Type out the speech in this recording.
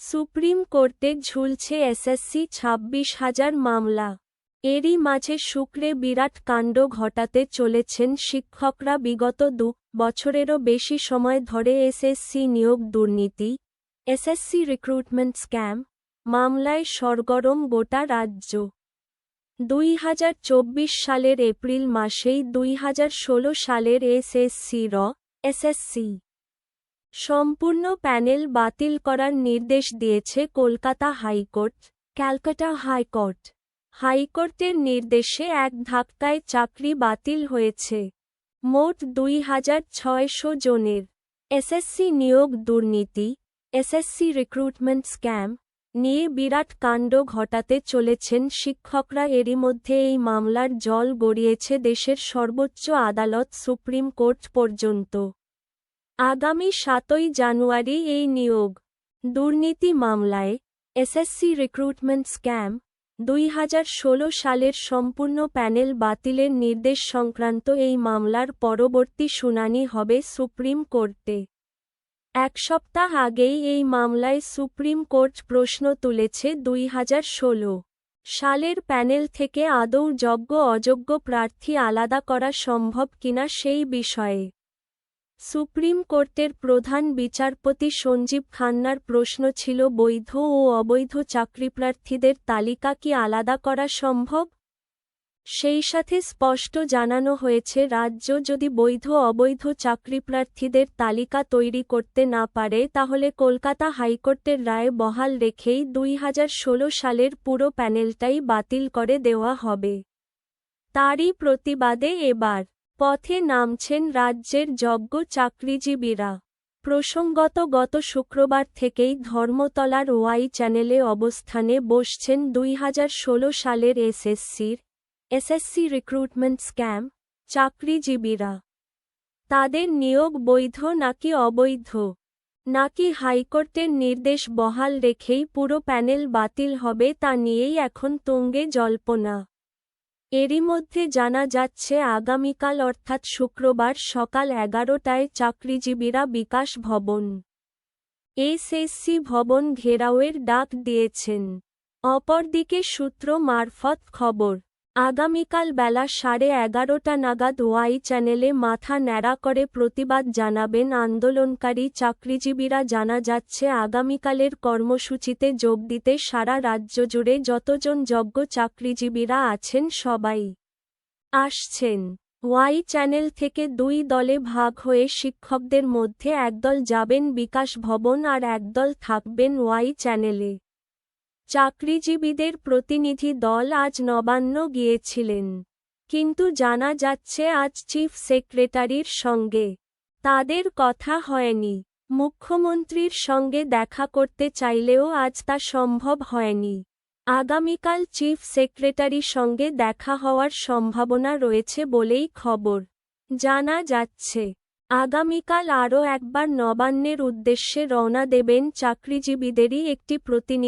Supreme কোর্টে ঝুলছে SSC ছাব্বিশ হাজার মামলা। এরই মাঝে শুক্রে বিরাট কাণ্ড ঘটাতে চলেছেন শিক্ষকরা বিগত দু বছরেরও বেশি সময় ধরে এসএসসি নিয়োগ দুর্নীতি, এসএসসি রিক্রুটমেন্ট স্ক্যাম, মামলায় সরগরম গোটা রাজ্য। দুই হাজার চব্বিশ সালের এপ্রিল মাসেই দুই হাজার ষোলো সালের এসএসসি র এসএসসি সম্পূর্ণ প্যানেল বাতিল করার নির্দেশ দিয়েছে কলকাতা হাইকোর্ট, ক্যালকাটা হাইকোর্ট। হাইকোর্টের নির্দেশে এক ধাক্কায় চাকরি বাতিল হয়েছে। মোট দুই হাজার ছয়শো জনের। এসএসসি নিয়োগ দুর্নীতি, এসএসসি রিক্রুটমেন্ট স্ক্যাম নিয়ে বিরাট কাণ্ড ঘটাতে চলেছেন শিক্ষকরা। এরই মধ্যে এই মামলার জল গড়িয়েছে দেশের সর্বোচ্চ আদালত সুপ্রিম কোর্ট পর্যন্ত। আগামী সাতই জানুয়ারি এই নিয়োগ, দুর্নীতি মামলায়, এসএসসি রিক্রুটমেন্ট স্ক্যাম, দুই হাজার ষোলো সালের সম্পূর্ণ প্যানেল বাতিলের নির্দেশ সংক্রান্ত এই মামলার পরবর্তী শুনানি হবে সুপ্রিম কোর্টে। এক সপ্তাহ আগেই এই মামলায় সুপ্রিম কোর্ট প্রশ্ন তুলেছে দুই হাজার ষোলো সালের প্যানেল থেকে আদৌ যোগ্য অযোগ্য প্রার্থী আলাদা করা সম্ভব কিনা সেই বিষয়ে। সুপ্রিম কোর্টের প্রধান বিচারপতি সঞ্জীব খান্নার প্রশ্ন ছিল, বৈধ ও অবৈধ চাকরিপ্রার্থীদের তালিকা কি আলাদা করা সম্ভব? সেই সাথে স্পষ্ট জানানো হয়েছে, রাজ্য যদি বৈধ অবৈধ চাকরিপ্রার্থীদের তালিকা তৈরি করতে না পারে, তাহলে কলকাতা হাইকোর্টের রায় বহাল রেখেই দুই হাজার ষোলো সালের পুরো প্যানেলটাই বাতিল করে দেওয়া হবে। তারই প্রতিবাদে এবার পথে নামছেন রাজ্যের যজ্ঞ চাকরিজীবীরা। প্রসঙ্গত গত শুক্রবার থেকেই ধর্মতলার ওয়াই চ্যানেলে অবস্থানে বসছেন দুই হাজার ষোলো সালের এসএসসির, এসএসসি রিক্রুটমেন্ট স্ক্যাম, চাকরিজীবীরা। তাদের নিয়োগ বৈধ নাকি অবৈধ? নাকি হাইকোর্টের নির্দেশ বহাল রেখেই পুরো প্যানেল বাতিল হবে তা নিয়েই এখন তুঙ্গে জল্পনা। এরই মধ্যে জানা যাচ্ছে, আগামীকাল অর্থাৎ শুক্রবার সকাল এগারোটায় চাকরিজীবীরা বিকাশ ভবন, এসএসসি ভবন ঘেরাওয়ের ডাক দিয়েছেন। অপরদিকে সূত্র মারফত খবর আগামীকাল বেলা সাড়ে এগারোটা নাগাদ ওয়াই চ্যানেলে মাথা ন্যাড়া করে প্রতিবাদ জানাবেন আন্দোলনকারী চাকরিজীবীরা। জানা যাচ্ছে, আগামীকালের কর্মসূচিতে যোগ দিতে সারা রাজ্য জুড়ে যতজন যোগ্য চাকরিজীবীরা আছেন সবাই আসছেন। ওয়াই চ্যানেল থেকে দুই দলে ভাগ হয়ে শিক্ষকদের মধ্যে একদল যাবেন বিকাশ ভবন আর একদল থাকবেন ওয়াই চ্যানেলে। চাকরিজীবীদের প্রতিনিধি দল আজ নবান্ন গিয়েছিলেন। কিন্তু জানা যাচ্ছে আজ চিফ সেক্রেটারির সঙ্গে। তাদের কথা হয়নি। মুখ্যমন্ত্রীর সঙ্গে দেখা করতে চাইলেও আজ তা সম্ভব হয়নি। আগামীকাল চিফ সেক্রেটারির সঙ্গে দেখা হওয়ার সম্ভাবনা রয়েছে বলেই খবর। জানা যাচ্ছে, আগামীকাল আরও একবার নবান্নের উদ্দেশ্যে রওনা দেবেন চাকরিজীবীদেরই একটি প্রতিনিধি